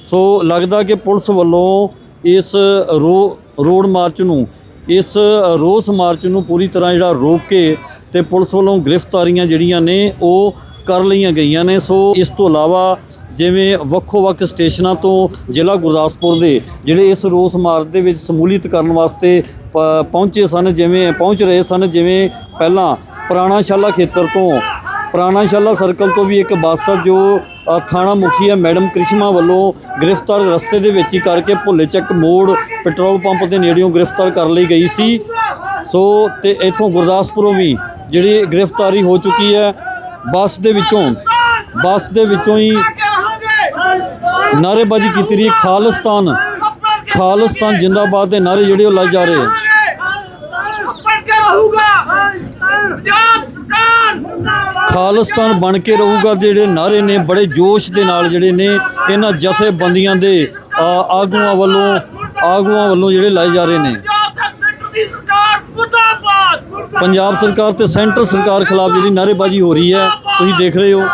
ਸੋ ਲੱਗਦਾ ਕਿ ਪੁਲਿਸ ਵੱਲੋਂ ਇਸ ਰੋ ਰੋਡ ਮਾਰਚ ਨੂੰ, ਇਸ ਰੋਸ ਮਾਰਚ ਨੂੰ ਪੂਰੀ ਤਰ੍ਹਾਂ ਜਿਹੜਾ ਰੋਕ ਕੇ ਤੇ ਪੁਲਿਸ ਵੱਲੋਂ ਗ੍ਰਿਫਤਾਰੀਆਂ ਜਿਹੜੀਆਂ ਨੇ ਉਹ ਕਰ ਲਈਆਂ ਗਈਆਂ ਨੇ। ਸੋ ਇਸ ਤੋਂ ਇਲਾਵਾ ਜਿਵੇਂ ਵੱਖੋ ਵੱਖ ਸਟੇਸ਼ਨਾਂ ਤੋਂ ਜ਼ਿਲ੍ਹਾ ਗੁਰਦਾਸਪੁਰ ਦੇ ਜਿਹੜੇ ਇਸ ਰੋਸ ਮਾਰਚ ਦੇ ਵਿੱਚ ਸਮੂਲੀਅਤ ਕਰਨ ਵਾਸਤੇ ਪ- ਪਹੁੰਚੇ ਸਨ, ਜਿਵੇਂ ਪਹੁੰਚ ਰਹੇ ਸਨ, ਜਿਵੇਂ ਪਹਿਲਾਂ ਪੁਰਾਣਾ ਸ਼ਾਲਾ ਖੇਤਰ ਤੋਂ ਪੁਰਾਣਾਸ਼ਾਲਾ ਸਰਕਲ ਤੋਂ ਵੀ ਇੱਕ ਬੱਸ ਆ ਜੋ ਥਾਣਾ ਮੁਖੀ ਹੈ ਮੈਡਮ ਕ੍ਰਿਸ਼ਮਾ ਵੱਲੋਂ ਗ੍ਰਿਫਤਾਰ ਰਸਤੇ ਦੇ ਵਿੱਚ ਹੀ ਕਰਕੇ ਭੁੱਲੇ ਚੱਕ ਮੋੜ ਪੈਟਰੋਲ ਪੰਪ ਦੇ ਨੇੜਿਓਂ ਗ੍ਰਿਫਤਾਰ ਕਰ ਲਈ ਗਈ ਸੀ। ਸੋ ਤੇ ਇੱਥੋਂ ਗੁਰਦਾਸਪੁਰੋਂ ਵੀ ਜਿਹੜੀ ਗ੍ਰਿਫਤਾਰੀ ਹੋ ਚੁੱਕੀ ਹੈ, ਬੱਸ ਦੇ ਵਿੱਚੋਂ, ਬੱਸ ਦੇ ਵਿੱਚੋਂ ਹੀ ਨਾਅਰੇਬਾਜ਼ੀ ਕੀਤੀ ਰਹੀ। ਖਾਲਿਸਤਾਨ ਖਾਲਿਸਤਾਨ ਜਿੰਦਾਬਾਦ ਦੇ ਨਾਰੇ ਜਿਹੜੇ ਉਹ ਲਾਏ ਜਾ ਰਹੇ। ਆ ਖਾਲਿਸਤਾਨ ਬਣ ਕੇ ਰਹੂਗਾ, ਜਿਹੜੇ ਨਾਰੇ ਨੇ, ਬੜੇ ਜੋਸ਼ ਦੇ ਨਾਲ ਜਿਹੜੇ ਨੇ ਇਹਨਾਂ ਜਥੇਬੰਦੀਆਂ ਦੇ ਆਗੂਆਂ ਵੱਲੋਂ ਆਗੂਆਂ ਵੱਲੋਂ ਜਿਹੜੇ ਲਾਏ ਜਾ ਰਹੇ ਨੇ। ਪੰਜਾਬ ਸਰਕਾਰ ਤੇ ਸੈਂਟਰ ਸਰਕਾਰ ਖਿਲਾਫ ਜਿਹੜੀ ਨਾਅਰੇਬਾਜ਼ੀ ਹੋ ਰਹੀ ਹੈ, ਤੁਸੀਂ ਦੇਖ ਰਹੇ ਹੋ। ਹਿੰਦ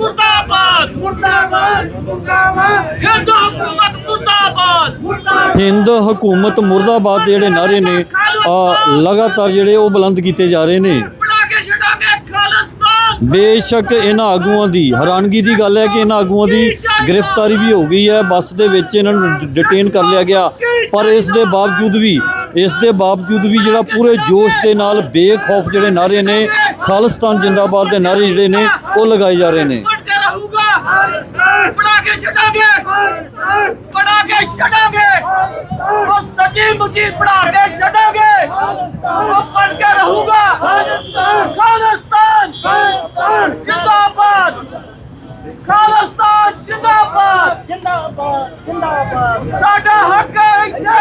ਮੁਰਦਾਬਾਦ ਮੁਰਦਾਬਾਦ। ਹਿੰਦ ਹਕੂਮਤ, ਮੁਰਦਾਬਾਦ। ਹਿੰਦ ਹਕੂਮਤ ਮੁਰਦਾਬਾਦ ਦੇ ਜਿਹੜੇ ਨਾਰੇ ਨੇ ਅ, ਲਗਾਤਾਰ ਜਿਹੜੇ ਉਹ ਬੁਲੰਦ ਕੀਤੇ ਜਾ ਰਹੇ ਨੇ। ਬੇਸ਼ੱਕ ਇਹਨਾਂ ਆਗੂਆਂ ਦੀ ਹੈਰਾਨਗੀ ਦੀ ਗੱਲ ਹੈ ਕਿ ਇਹਨਾਂ ਆਗੂਆਂ ਦੀ ਗ੍ਰਿਫਤਾਰੀ ਵੀ ਹੋ ਗਈ ਹੈ ਬੱਸ ਦੇ ਵਿੱਚ ਇਹਨਾਂ ਨੂੰ ਡਿਟੇਨ ਕਰ ਲਿਆ ਗਿਆ। ਪਰ ਇਸ ਦੇ ਬਾਵਜੂਦ ਵੀ ਇਸ ਦੇ ਬਾਵਜੂਦ ਵੀ ਜਿਹੜਾ ਪੂਰੇ ਜੋਸ਼ ਦੇ ਨਾਲ ਬੇਖੌਫ ਜਿਹੜੇ ਨਾਰੇ ਨੇ ਖਾਲਿਸਤਾਨ ਜਿੰਦਾਬਾਦ ਦੇ ਨਾਰੇ ਜਿਹੜੇ ਨੇ ਉਹ ਲਗਾਏ ਜਾ ਰਹੇ ਨੇ। ਬਣ ਕੇ ਰਹੂਗਾ ਬਣਾ ਕੇ ਛੱਡਾਂਗੇ ਬਣਾ ਕੇ ਛੱਡਾਂਗੇ ਉਹ ਸੱਚੀ ਮੁੱਚੀ ਬਣਾ ਕੇ ਛੱਡਾਂਗੇ ਉਹ ਬਣ ਕੇ ਰਹੂਗਾ ਖਾਲਿਸਤਾਨ ਜਿੰਦਾਬਾਦ ਖਾਲਿਸਤਾਨ ਜਿੰਦਾਬਾਦ ਜਿੰਦਾਬਾਦ ਜਿੰਦਾਬਾਦ ਸਾਡਾ ਹੱਕ ਹੈ ਇੱਥੇ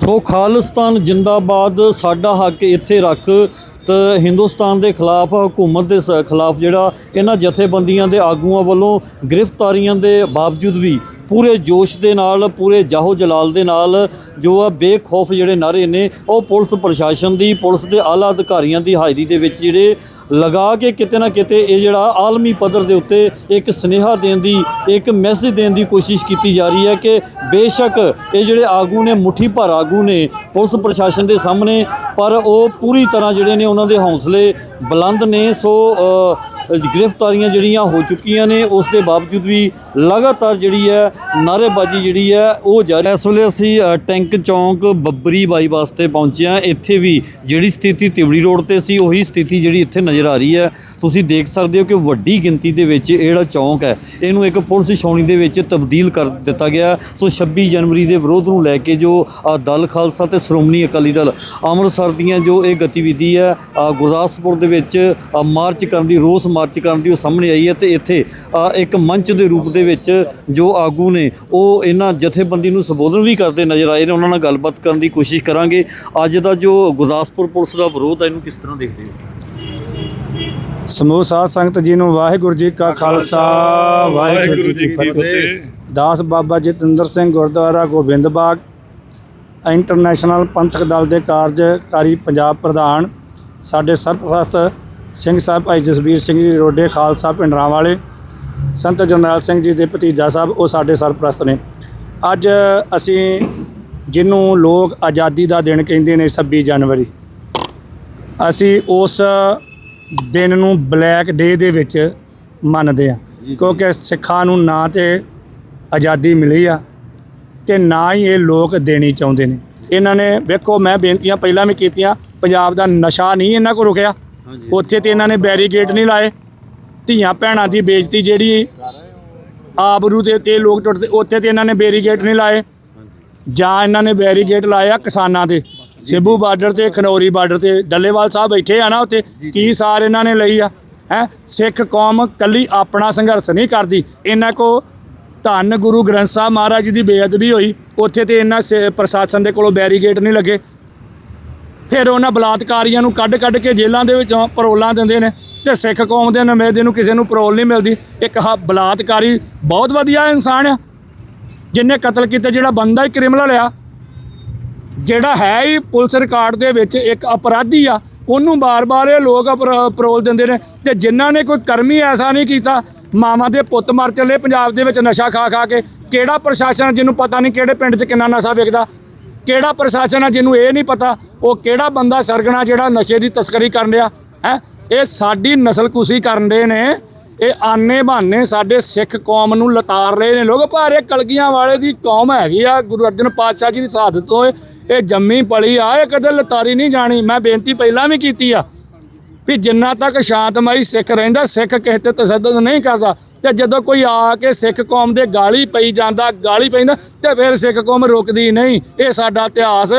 ਸੋ ਖਾਲਿਸਤਾਨ ਜਿੰਦਾਬਾਦ, ਸਾਡਾ ਹੱਕ ਇੱਥੇ ਰੱਖ ਤੇ ਹਿੰਦੁਸਤਾਨ ਦੇ ਖਿਲਾਫ, ਹਕੂਮਤ ਦੇ ਸ- ਖਿਲਾਫ ਜਿਹੜਾ ਇਹਨਾਂ ਜਥੇਬੰਦੀਆਂ ਦੇ ਆਗੂਆਂ ਵੱਲੋਂ ਗ੍ਰਿਫਤਾਰੀਆਂ ਦੇ ਬਾਵਜੂਦ ਵੀ ਪੂਰੇ ਜੋਸ਼ ਦੇ ਨਾਲ, ਪੂਰੇ ਜਾਹੋ ਜਲਾਲ ਦੇ ਨਾਲ ਜੋ ਆ ਬੇਖੌਫ ਜਿਹੜੇ ਨਾਰੇ ਨੇ, ਉਹ ਪੁਲਿਸ ਪ੍ਰਸ਼ਾਸਨ ਦੀ, ਪੁਲਿਸ ਦੇ ਆਲਾ ਅਧਿਕਾਰੀਆਂ ਦੀ ਹਾਜ਼ਰੀ ਦੇ ਵਿੱਚ ਜਿਹੜੇ ਲਗਾ ਕੇ ਕਿਤੇ ਨਾ ਕਿਤੇ ਇਹ ਜਿਹੜਾ ਆਲਮੀ ਪੱਧਰ ਦੇ ਉੱਤੇ ਇੱਕ ਸਨੇਹਾ ਦੇਣ ਦੀ, ਇੱਕ ਮੈਸੇਜ ਦੇਣ ਦੀ ਕੋਸ਼ਿਸ਼ ਕੀਤੀ ਜਾ ਰਹੀ ਹੈ ਕਿ ਬੇਸ਼ੱਕ ਇਹ ਜਿਹੜੇ ਆਗੂ ਨੇ, ਮੁੱਠੀ ਭਰ ਆਗੂ ਨੇ ਪੁਲਿਸ ਪ੍ਰਸ਼ਾਸਨ ਦੇ ਸਾਹਮਣੇ, ਪਰ ਉਹ ਪੂਰੀ ਤਰ੍ਹਾਂ ਜਿਹੜੇ ਨੇ ਉਹਨਾਂ ਦੇ ਹੌਸਲੇ ਬੁਲੰਦ ਨੇ। ਸੋ ਗ੍ਰਿਫਤਾਰੀਆਂ ਜਿਹੜੀਆਂ ਹੋ ਚੁੱਕੀਆਂ ਨੇ, ਉਸ ਦੇ ਬਾਵਜੂਦ ਵੀ ਲਗਾਤਾਰ ਜਿਹੜੀ ਹੈ ਨਾਅਰੇਬਾਜ਼ੀ ਜਿਹੜੀ ਹੈ, ਉਹ ਜਾਰੀ ਇਸ ਵੇਲੇ ਅਸੀਂ ਟੈਂਕ ਚੌਂਕ ਬੱਬਰੀ ਬਾਈਪਾਸ ਤੇ ਪਹੁੰਚੇ ਹਾਂ। ਇੱਥੇ ਵੀ ਜਿਹੜੀ ਸਥਿਤੀ ਤਿਵੜੀ ਰੋਡ ਤੇ ਸੀ, ਉਹੀ ਸਥਿਤੀ ਜਿਹੜੀ ਇੱਥੇ ਨਜ਼ਰ ਆ ਰਹੀ ਹੈ। ਤੁਸੀਂ ਦੇਖ ਸਕਦੇ ਹੋ ਕਿ ਵੱਡੀ ਗਿਣਤੀ ਦੇ ਵਿੱਚ ਇਹ ਜਿਹੜਾ ਚੌਂਕ ਹੈ, ਇਹਨੂੰ ਇੱਕ ਪੁਲਿਸ ਛਾਉਣੀ ਦੇ ਵਿੱਚ ਤਬਦੀਲ ਕਰ ਦਿੱਤਾ ਗਿਆ ਸੋ 26 ਜਨਵਰੀ ਦੇ ਵਿਰੋਧ ਨੂੰ ਲੈ ਕੇ ਜੋ ਦਲ ਖਾਲਸਾ ਤੇ ਸ਼੍ਰੋਮਣੀ ਅਕਾਲੀ ਦਲ ਅੰਮ੍ਰਿਤਸਰ ਦੀਆਂ ਜੋ ਇਹ ਗਤੀਵਿਧੀ ਹੈ ਗੁਰਦਾਸਪੁਰ ਦੇ ਵਿੱਚ ਮਾਰਚ ਕਰਨ ਦੀ ਰੋਸ ਮਾਰਚ ਕਰਨ ਦੀ ਉਹ ਸਾਹਮਣੇ ਆਈ ਹੈ ਤੇ ਇੱਥੇ ਇੱਕ ਮੰਚ ਦੇ ਰੂਪ ਦੇ ਵਿੱਚ ਜੋ ਆਗੂ ਨੇ ਉਹ ਇਹਨਾਂ ਜਥੇਬੰਦੀ ਨੂੰ ਸੰਬੋਧਨ ਵੀ ਕਰਦੇ ਨਜ਼ਰ ਆਏ ਨੇ ਉਹਨਾਂ ਨਾਲ ਗੱਲਬਾਤ ਕਰਨ ਦੀ ਕੋਸ਼ਿਸ਼ ਕਰਾਂਗੇ। ਅੱਜ ਦਾ ਜੋ ਗੁਰਦਾਸਪੁਰ ਪੁਲਿਸ ਦਾ ਵਿਰੋਧ ਹੈ ਇਹਨੂੰ ਕਿਸ ਤਰ੍ਹਾਂ ਦੇਖਦੇ ਹੋ? ਸਮੂਹ ਸਾਧ ਸੰਗਤ ਜੀ ਨੂੰ ਵਾਹਿਗੁਰੂ ਜੀ ਕਾ ਖਾਲਸਾ ਵਾਹਿਗੁਰੂ ਜੀ ਕੀ ਫਤਿਹ। ਦਾਸ ਬਾਬਾ ਜਤਿੰਦਰ ਸਿੰਘ ਗੁਰਦੁਆਰਾ ਗੋਬਿੰਦ ਬਾਗ ਇੰਟਰਨੈਸ਼ਨਲ ਪੰਥਕ ਦਲ ਦੇ ਕਾਰਜਕਾਰੀ ਪੰਜਾਬ ਪ੍ਰਧਾਨ ਸਾਡੇ ਸਰਪ੍ਰਸਤ ਸਿੰਘ ਸਾਹਿਬ ਭਾਈ ਜਸਵੀਰ ਸਿੰਘ ਜੀ ਰੋਡੇ ਖਾਲਸਾ ਪਿੰਡਰਾਂ ਵਾਲੇ ਸੰਤ ਜਰਨੈਲ ਸਿੰਘ ਜੀ ਦੇ ਭਤੀਜਾ ਸਾਹਿਬ ਉਹ ਸਾਡੇ ਸਰਪ੍ਰਸਤ ਨੇ। ਅੱਜ ਅਸੀਂ ਜਿਹਨੂੰ ਲੋਕ ਆਜ਼ਾਦੀ ਦਾ ਦਿਨ ਕਹਿੰਦੇ ਨੇ 26 ਜਨਵਰੀ ਅਸੀਂ ਉਸ ਦਿਨ ਨੂੰ ਬਲੈਕ ਡੇ ਦੇ ਵਿੱਚ ਮੰਨਦੇ ਆ ਕਿਉਂਕਿ ਸਿੱਖਾਂ ਨੂੰ ਨਾ ਤੇ ਆਜ਼ਾਦੀ ਮਿਲੀ ਆ ਤੇ ਨਾ ਹੀ ਇਹ ਲੋਕ ਦੇਣੀ ਚਾਹੁੰਦੇ ਨੇ। ਇਹਨਾਂ ਨੇ ਵੇਖੋ ਮੈਂ ਬੇਨਤੀਆਂ ਪਹਿਲਾਂ ਵੀ ਕੀਤੀਆਂ ਪੰਜਾਬ ਦਾ ਨਸ਼ਾ ਨਹੀਂ ਇਹਨਾਂ ਕੋ ਰੁਕਿਆ। ਉੱਥੇ ਤੇ ਇਹਨਾਂ ਨੇ ਬੈਰੀਗੇਡ ਨਹੀਂ ਲਾਏ। ਧੀਆਂ ਭੈਣਾਂ ਦੀ ਬੇਇੱਜ਼ਤੀ ਜਿਹੜੀ ਆਬਰੂ ਦੇ ਤੇ ਲੋਕ ਟੁੱਟਦੇ, ਉੱਥੇ ਤੇ ਇਹਨਾਂ ਨੇ ਬੈਰੀਗੇਡ ਨਹੀਂ ਲਾਏ। ਜਾਂ ਇਹਨਾਂ ਨੇ ਬੈਰੀਗੇਡ ਲਾਇਆ ਕਿਸਾਨਾਂ ਦੇ ਸਿੱਬੂ ਬਾਰਡਰ ਤੇ, ਖਨੌਰੀ ਬਾਰਡਰ ਤੇ ਡੱਲੇਵਾਲ ਸਾਹਿਬ ਬੈਠੇ ਆ ਨਾ ਉੱਥੇ। ਕੀ ਸਾਰ ਇਹਨਾਂ ਨੇ ਲਈ ਆ? ਹੈ? ਸਿੱਖ ਕੌਮ ਕੱਲੀ ਆਪਣਾ ਸੰਘਰਸ਼ ਨਹੀਂ ਕਰਦੀ। ਇਹਨਾਂ ਕੋ ਧੰਨ ਗੁਰੂ ਗ੍ਰੰਥ ਸਾਹਿਬ ਮਹਾਰਾਜ ਜੀ ਦੀ ਬੇਅਦਬੀ ਹੋਈ। ਉੱਥੇ ਤੇ ਇਹਨਾਂ ਸੇ- ਪ੍ਰਸ਼ਾਸਨ ਦੇ ਕੋਲੋਂ ਬੈਰੀਗੇਡ ਨਹੀਂ ਲੱਗੇ। ਫਿਰ ਉਹਨਾਂ ਬਲਾਤਕਾਰੀਆਂ ਨੂੰ ਕੱਢ ਕੱਢ ਕੇ ਜੇਲ੍ਹਾਂ ਦੇ ਵਿੱਚੋਂ ਪਰੋਲਾਂ ਦਿੰਦੇ ਨੇ ਤੇ ਸਿੱਖ ਕੌਮ ਦੇ ਨੁਮਾਇੰਦੇ ਨੂੰ ਕਿਸੇ ਨੂੰ ਪਰੋਲ ਨਹੀਂ ਮਿਲਦੀ। ਇੱਕ ਹ ਬਲਾਤਕਾਰੀ ਬਹੁਤ ਵਧੀਆ ਇਨਸਾਨ ਆ, ਜਿੰਨੇ ਕਤਲ ਕੀਤੇ, ਜਿਹੜਾ ਬੰਦਾ ਹੀ ਕ੍ਰਿਮੀਨਲ ਆ, ਜਿਹੜਾ ਹੈ ਹੀ ਪੁਲਿਸ ਰਿਕਾਰਡ ਦੇ ਵਿੱਚ ਇੱਕ ਅਪਰਾਧੀ ਆ, ਉਹਨੂੰ ਬਾਰ-ਬਾਰ ਇਹ ਲੋਕ ਅਪਰ- ਪਰੋਲ ਦਿੰਦੇ ਨੇ ਤੇ ਜਿਨ੍ਹਾਂ ਨੇ ਕੋਈ ਕਰਮੀ ਐਸਾ ਨਹੀਂ ਕੀਤਾ, ਮਾਵਾਂ ਦੇ ਪੁੱਤ ਮਰ ਚੱਲੇ, ਪੰਜਾਬ ਦੇ ਵਿੱਚ ਨਸ਼ਾ ਖਾ ਖਾ ਕੇ, ਕਿਹੜਾ ਪ੍ਰਸ਼ਾਸਨ ਜਿਹਨੂੰ ਪਤਾ ਨਹੀਂ ਕਿਹੜੇ ਪਿੰਡ 'ਚ ਕਿੰਨਾ ਨਸ਼ਾ ਵਿਕਦਾ ਕਿਹੜਾ ਪ੍ਰਸ਼ਾਸਨ ਆ ਜਿਹਨੂੰ ਇਹ ਨਹੀਂ ਪਤਾ? ਉਹ ਕਿਹੜਾ ਬੰਦਾ ਸਰਗਣਾ ਜਿਹੜਾ ਨਸ਼ੇ ਦੀ ਤਸਕਰੀ ਕਰਨ ਰਿਹਾ? ਹੈ? ਇਹ ਸਾਡੀ ਨਸਲਕੁਸ਼ੀ ਕਰਨ ਦੇ ਨੇ। ਇਹ ਆਨੇ ਬਹਾਨੇ ਸਾਡੇ ਸਿੱਖ ਕੌਮ ਨੂੰ ਲਤਾਰ ਰਹੇ ਨੇ। ਲੋਕ ਪਰ ਇਹ ਕਲਗੀਆਂ ਵਾਲੇ ਦੀ ਕੌਮ ਹੈਗੀ ਆ। ਗੁਰੂ ਅਰਜਨ ਪਾਤਸ਼ਾਹ ਜੀ ਦੀ ਸ਼ਹਾਦਤ ਤੋਂ ਇਹ- ਇਹ ਜੰਮੀ ਪਲੀ ਆ। ਇਹ ਕਦੇ ਲਤਾਰੀ ਨਹੀਂ ਜਾਣੀ। ਮੈਂ ਬੇਨਤੀ ਪਹਿਲਾਂ ਵੀ ਕੀਤੀ ਆ ਵੀ ਜਿੰਨਾ ਤੱਕ ਸ਼ਾਂਤਮਈ ਸਿੱਖ ਰਹਿੰਦਾ, ਸਿੱਖ ਕਿਸੇ ਤੇ ਤਸ਼ੱਦਦ ਨਹੀਂ ਕਰਦਾ ਤੇ ਜਦੋਂ ਕੋਈ ਆ ਕੇ ਸਿੱਖ ਕੌਮ ਦੇ ਗਾਲੀ ਪਈ ਜਾਂਦਾ ਗਾਲੀ ਪੈਂਦਾ ਤੇ ਫਿਰ ਸਿੱਖ ਕੌਮ ਰੁਕਦੀ ਨਹੀਂ। ਇਹ ਸਾਡਾ ਇਤਿਹਾਸ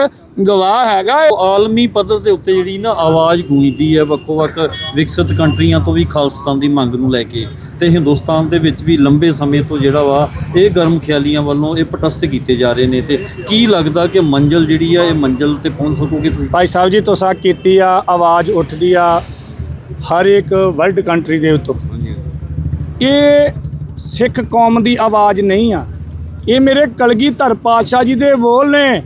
ਗਵਾਹ ਹੈਗਾ। ਆਲਮੀ ਪੱਧਰ ਦੇ ਉੱਤੇ ਜਿਹੜੀ ਨਾ ਆਵਾਜ਼ ਗੂੰਜਦੀ ਹੈ ਵੱਖੋ ਵੱਖ ਵਿਕਸਿਤ ਕੰਟਰੀਆਂ ਤੋਂ ਵੀ ਖਾਲਸਤਾਨ ਦੀ ਮੰਗ ਨੂੰ ਲੈ ਕੇ ਤੇ ਹਿੰਦੁਸਤਾਨ ਦੇ ਵਿੱਚ ਵੀ ਲੰਬੇ ਸਮੇਂ ਤੋਂ ਜਿਹੜਾ ਵਾ ਇਹ ਗਰਮ ਖਿਆਲੀਆਂ ਵੱਲੋਂ ਇਹ ਪ੍ਰੋਟੈਸਟ ਕੀਤੇ ਜਾ ਰਹੇ ਨੇ ਤੇ ਕੀ ਲੱਗਦਾ ਕਿ ਮੰਜ਼ਲ ਜਿਹੜੀ ਆ ਇਹ ਮੰਜ਼ਲ ਤੇ ਪਹੁੰਚ ਸਕੋਗੇ ਤੁਸੀਂ? ਭਾਈ ਸਾਹਿਬ ਜੀ ਤੁਸੀਂ ਕੀਤੀ ਆ ਆਵਾਜ਼ ਉੱਠਦੀ ਆ ਹਰ ਇੱਕ ਵਰਲਡ ਕੰਟਰੀ ਦੇ ਉੱਤੋਂ। ਇਹ ਸਿੱਖ ਕੌਮ ਦੀ ਆਵਾਜ਼ ਨਹੀਂ ਆ। ਇਹ ਮੇਰੇ ਕਲਗੀਧਰ ਪਾਤਸ਼ਾਹ ਜੀ ਦੇ ਬੋਲ ਨੇ।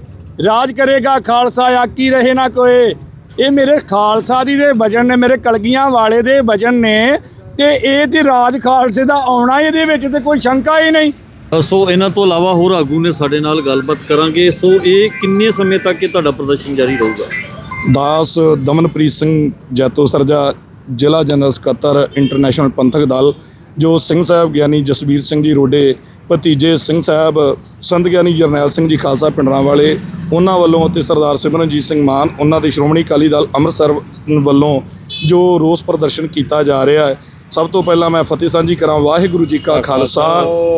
ਰਾਜ ਕਰੇਗਾ ਖਾਲਸਾ ਆਕੀ ਰਹੇ ਨਾ ਕੋਏ। ਇਹ ਮੇਰੇ ਖਾਲਸਾ ਦੀ ਦੇ ਵਜਨ ਨੇ ਮੇਰੇ ਕਲਗੀਆਂ ਵਾਲੇ ਦੇ ਵਜਨ ਨੇ ਤੇ ਇਹ ਤੇ ਰਾਜ ਖਾਲਸੇ ਦਾ ਆਉਣਾ ਇਹਦੇ ਵਿੱਚ ਤੇ ਕੋਈ ਸ਼ੰਕਾ ਹੀ ਨਹੀਂ। ਸੋ ਇਹਨਾਂ ਤੋਂ ਇਲਾਵਾ ਹੋਰ ਆਗੂ ਨੇ ਸਾਡੇ ਨਾਲ ਗੱਲਬਾਤ ਕਰਾਂਗੇ। ਸੋ ਇਹ ਕਿੰਨੇ ਸਮੇਂ ਤੱਕ ਇਹ ਤੁਹਾਡਾ ਪ੍ਰਦਰਸ਼ਨ ਜਾਰੀ ਰਹੂਗਾ? ਦਾਸ ਦਮਨਪ੍ਰੀਤ ਸਿੰਘ ਜੈਤੋ ਸਰਜਾ ਜ਼ਿਲ੍ਹਾ ਜਨਰਲ ਸਕੱਤਰ ਇੰਟਰਨੈਸ਼ਨਲ ਪੰਥਕ ਦਲ ਜੋ ਸਿੰਘ ਸਾਹਿਬ ਗਿਆਨੀ ਜਸਬੀਰ ਸਿੰਘ ਜੀ ਰੋਡੇ, ਭਤੀਜੇ ਸਿੰਘ ਸਾਹਿਬ ਸੰਤ ਗਿਆਨੀ ਜਰਨੈਲ ਸਿੰਘ ਜੀ ਖਾਲਸਾ ਪਿੰਡਰਾਂ ਵਾਲੇ, ਉਹਨਾਂ ਵੱਲੋਂ ਅਤੇ ਸਰਦਾਰ ਸਿਮਰਨਜੀਤ ਸਿੰਘ ਮਾਨ, ਉਹਨਾਂ ਦੇ ਸ਼੍ਰੋਮਣੀ ਅਕਾਲੀ ਦਲ ਅੰਮ੍ਰਿਤਸਰ ਵੱਲੋਂ ਜੋ ਰੋਸ ਪ੍ਰਦਰਸ਼ਨ ਕੀਤਾ ਜਾ ਰਿਹਾ ਹੈ। ਸਭ ਤੋਂ ਪਹਿਲਾਂ ਮੈਂ ਫਤਿਹ ਸਾਂਝੀ ਕਰਾਂ, ਵਾਹਿਗੁਰੂ ਜੀ ਕਾ ਖਾਲਸਾ,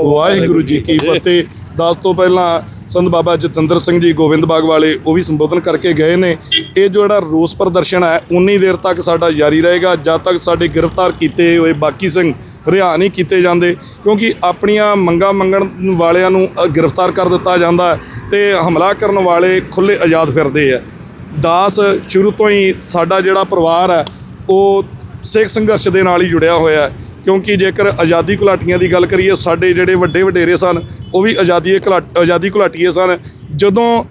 ਵਾਹਿਗੁਰੂ ਜੀ ਕੀ ਫਤਿਹ। ਦਸ ਤੋਂ ਪਹਿਲਾਂ ਸੰਤ ਬਾਬਾ ਜਤਿੰਦਰ ਸਿੰਘ ਜੀ, ਗੋਬਿੰਦ ਬਾਗ ਵਾਲੇ ਉਹ ਵੀ ਸੰਬੋਧਨ ਕਰਕੇ ਗਏ ਨੇ। ਇਹ ਜੋ ਜਿਹੜਾ ਰੋਸ ਪ੍ਰਦਰਸ਼ਨ ਹੈ, ਉਨੀ ਦੇਰ ਤੱਕ ਸਾਡਾ ਜਾਰੀ ਰਹੇਗਾ। ਜਦ ਤੱਕ ਸਾਡੇ ਗ੍ਰਿਫਤਾਰ ਕੀਤੇ ਹੋਏ ਬਾਕੀ ਸਿੰਘ ਰਿਹਾ ਨਹੀਂ ਕੀਤੇ ਜਾਂਦੇ, ਕਿਉਂਕਿ ਆਪਣੀਆਂ ਮੰਗਾਂ ਮੰਗਣ ਵਾਲਿਆਂ ਨੂੰ ਗ੍ਰਿਫਤਾਰ ਕਰ ਦਿੱਤਾ ਜਾਂਦਾ ਹੈ ਤੇ ਹਮਲਾ ਕਰਨ ਵਾਲੇ ਖੁੱਲੇ ਆਜ਼ਾਦ ਫਿਰਦੇ ਆ। ਦਾਸ ਸ਼ੁਰੂ ਤੋਂ ਹੀ ਸਾਡਾ ਜਿਹੜਾ ਪਰਿਵਾਰ ਹੈ, ਉਹ ਸਿੱਖ ਸੰਘਰਸ਼ ਦੇ ਨਾਲ ਹੀ ਜੁੜਿਆ ਹੋਇਆ ਹੈ। ਕਿਉਂਕਿ ਜੇਕਰ ਆਜ਼ਾਦੀ ਘੁਲਾਟੀਆਂ ਦੀ ਗੱਲ ਕਰੀਏ, ਸਾਡੇ ਜਿਹੜੇ ਵੱਡੇ ਵਡੇਰੇ ਸਨ, ਉਹ ਵੀ ਆਜ਼ਾਦੀ ਘੁਲਾ ਆਜ਼ਾਦੀ ਘੁਲਾਟੀਏ ਸਨ। ਜਦੋਂ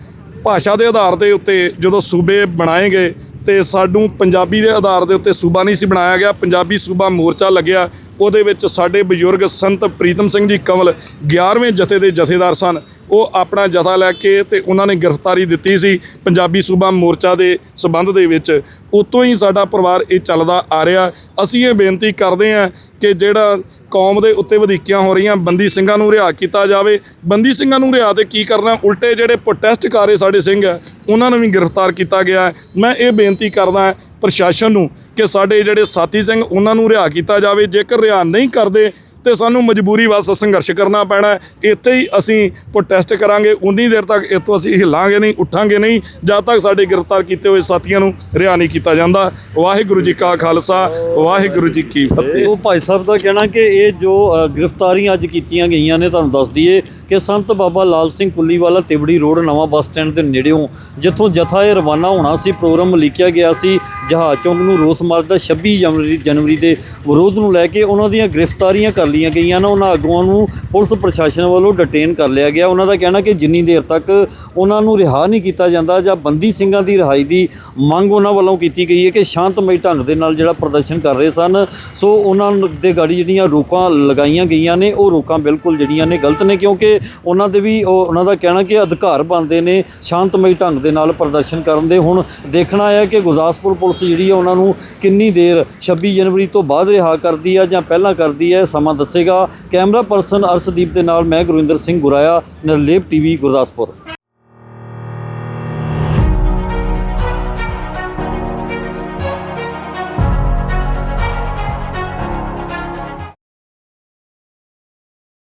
ਭਾਸ਼ਾ ਦੇ ਆਧਾਰ ਦੇ ਉੱਤੇ ਜਦੋਂ ਸੂਬੇ ਬਣਾਏ ਗਏ ਤੇ ਸਾਨੂੰ ਪੰਜਾਬੀ ਦੇ ਆਧਾਰ ਦੇ ਉੱਤੇ ਸੂਬਾ ਨਹੀਂ ਸੀ ਬਣਾਇਆ ਗਿਆ, ਪੰਜਾਬੀ ਸੂਬਾ ਮੋਰਚਾ ਲੱਗਿਆ, ਉਹਦੇ ਵਿੱਚ ਸਾਡੇ ਬਜ਼ੁਰਗ ਸੰਤ ਪ੍ਰੀਤਮ ਸਿੰਘ ਜੀ ਕੰਵਲ 11ਵੇਂ ਜਥੇ ਦੇ ਜਥੇਦਾਰ ਸਨ। ਉਹ ਆਪਣਾ ਜਥਾ ਲੈ ਕੇ ਤੇ ਉਹਨਾਂ ਨੇ ਗ੍ਰਿਫਤਾਰੀ ਦਿੱਤੀ ਸੀ ਪੰਜਾਬੀ ਸੂਬਾ ਮੋਰਚਾ ਦੇ ਸਬੰਧ ਦੇ ਵਿੱਚ। ਉਤੋਂ ਹੀ ਸਾਡਾ ਪਰਿਵਾਰ ਇਹ ਚੱਲਦਾ ਆ ਰਿਹਾ। ਅਸੀਂ ਇਹ ਬੇਨਤੀ ਕਰਦੇ ਹਾਂ ਕਿ ਜਿਹੜਾ ਕੌਮ ਦੇ ਉੱਤੇ ਵਧੀਕੀਆਂ ਹੋ ਰਹੀਆਂ, ਬੰਦੀ ਸਿੰਘਾਂ ਨੂੰ ਰਿਹਾ ਕੀਤਾ ਜਾਵੇ। ਬੰਦੀ ਸਿੰਘਾਂ ਨੂੰ ਰਿਹਾ ਤੇ ਕੀ ਕਰਨਾ? ਉਲਟੇ ਜਿਹੜੇ ਪ੍ਰੋਟੈਸਟ ਕਰ ਰਹੇ ਸਾਡੇ ਸਿੰਘ ਹੈ ਉਹਨਾਂ ਨੂੰ ਵੀ ਗ੍ਰਿਫਤਾਰ ਕੀਤਾ ਗਿਆ ਮੈਂ ਇਹ ਬੇਨਤੀ ਕਰਦਾ ਪ੍ਰਸ਼ਾਸਨ ਨੂੰ ਕਿ ਸਾਡੇ ਜਿਹੜੇ ਸਾਥੀ ਸਿੰਘ, ਉਹਨਾਂ ਨੂੰ ਰਿਹਾ ਕੀਤਾ ਜਾਵੇ। ਜੇਕਰ ਰਿਹਾ ਨਹੀਂ ਕਰਦੇ ਤੇ ਸਾਨੂੰ ਮਜਬੂਰੀ ਵਾਸਤੇ ਸੰਘਰਸ਼ ਕਰਨਾ ਪੈਣਾ ਇੱਥੇ ਹੀ ਅਸੀਂ ਪ੍ਰੋਟੈਸਟ ਕਰਾਂਗੇ। ਉਨੀ ਦੇਰ ਤੱਕ ਇੱਥੋਂ ਅਸੀਂ ਹਿਲਾਂਗੇ ਨਹੀਂ, ਉੱਠਾਂਗੇ ਨਹੀਂ। ਜਦ ਤੱਕ ਸਾਡੇ ਗ੍ਰਿਫਤਾਰ ਕੀਤੇ ਹੋਏ ਸਾਥੀਆਂ ਨੂੰ ਰਿਹਾ ਨਹੀਂ ਕੀਤਾ ਜਾਂਦਾ। ਵਾਹਿਗੁਰੂ ਜੀ ਕਾ ਖਾਲਸਾ, ਵਾਹਿਗੁਰੂ ਜੀ ਕੀ ਫਤਿਹ। ਉਹ ਭਾਈ ਸਾਹਿਬ ਦਾ ਕਹਿਣਾ ਕਿ ਇਹ ਜੋ ਗ੍ਰਿਫਤਾਰੀਆਂ ਅੱਜ ਕੀਤੀਆਂ ਗਈਆਂ ਨੇ, ਤੁਹਾਨੂੰ ਦੱਸ ਦਈਏ ਕਿ ਸੰਤ ਬਾਬਾ ਲਾਲ ਸਿੰਘ ਪੁੱਲੀਵਾਲਾ ਤਿਬੜੀ ਰੋਡ ਨਵਾਂ ਬੱਸ ਸਟੈਂਡ ਦੇ ਨੇੜਿਓਂ, ਜਿੱਥੋਂ ਜਥਾ ਇਹ ਰਵਾਨਾ ਹੋਣਾ ਸੀ, ਪ੍ਰੋਗਰਾਮ ਲਿਖਿਆ ਗਿਆ ਸੀ, ਜਹਾਜ਼ ਚੌਂਕ ਨੂੰ ਰੋਸ ਮਾਰਚ ਦਾ 26 ਜਨਵਰੀ ਜਨਵਰੀ ਦੇ ਵਿਰੋਧ ਨੂੰ ਲੈ ਕੇ ਉਹਨਾਂ ਦੀਆਂ ਗ੍ਰਿਫਤਾਰੀਆਂ ਕਰ ਲਈਆਂ ਗਈਆਂ ਨੇ, ਉਹਨਾਂ ਆਗੂਆਂ ਨੂੰ ਪੁਲਿਸ ਪ੍ਰਸ਼ਾਸਨ ਵੱਲੋਂ ਡਿਟੇਨ ਕਰ ਲਿਆ ਗਿਆ। ਉਹਨਾਂ ਦਾ ਕਹਿਣਾ ਕਿ ਜਿੰਨੀ ਦੇਰ ਤੱਕ ਉਹਨਾਂ ਨੂੰ ਰਿਹਾ ਨਹੀਂ ਕੀਤਾ ਜਾਂਦਾ ਜਾਂ ਬੰਦੀ ਸਿੰਘਾਂ ਦੀ ਰਿਹਾਈ ਦੀ ਮੰਗ ਉਹਨਾਂ ਵੱਲੋਂ ਕੀਤੀ ਗਈ ਹੈ ਕਿ ਸ਼ਾਂਤਮਈ ਢੰਗ ਦੇ ਨਾਲ ਜਿਹੜਾ ਪ੍ਰਦਰਸ਼ਨ ਕਰ ਰਹੇ ਸਨ, ਸੋ ਉਹਨਾਂ ਦੇ ਗਾੜੀ ਜਿਹੜੀਆਂ ਰੋਕਾਂ ਲਗਾਈਆਂ ਗਈਆਂ ਨੇ, ਉਹ ਰੋਕਾਂ ਬਿਲਕੁਲ ਜਿਹੜੀਆਂ ਨੇ ਗਲਤ ਨੇ, ਕਿਉਂਕਿ ਉਹਨਾਂ ਦੇ ਵੀ ਉਹਨਾਂ ਦਾ ਕਹਿਣਾ ਕਿ ਅਧਿਕਾਰ ਬਣਦੇ ਨੇ, ਸ਼ਾਂਤਮਈ ਢੰਗ ਦੇ ਨਾਲ ਪ੍ਰਦਰਸ਼ਨ ਕਰਨ ਦੇ। ਹੁਣ ਦੇਖਣਾ ਹੈ ਕਿ ਗੁਰਦਾਸਪੁਰ ਪੁਲਿਸ ਜਿਹੜੀ ਹੈ, ਉਹਨਾਂ ਨੂੰ ਕਿੰਨੀ ਦੇਰ 26 ਜਨਵਰੀ ਤੋਂ ਬਾਅਦ ਰਿਹਾ ਕਰਦੀ ਹੈ ਜਾਂ ਪਹਿਲਾਂ ਕਰਦੀ ਹੈ, ਸਮਾਂ ਦੱਸੇਗਾ। ਕੈਮਰਾ ਪਰਸਨ ਅਰਸ਼ਦੀਪ ਦੇ ਨਾਲ ਮੈਂ ਗੁਰਵਿੰਦਰ ਸਿੰਘ ਗੁਰਾਇਆ ਨਿਰਲੇਪ ਟੀਵੀ ਗੁਰਦਾਸਪੁਰ।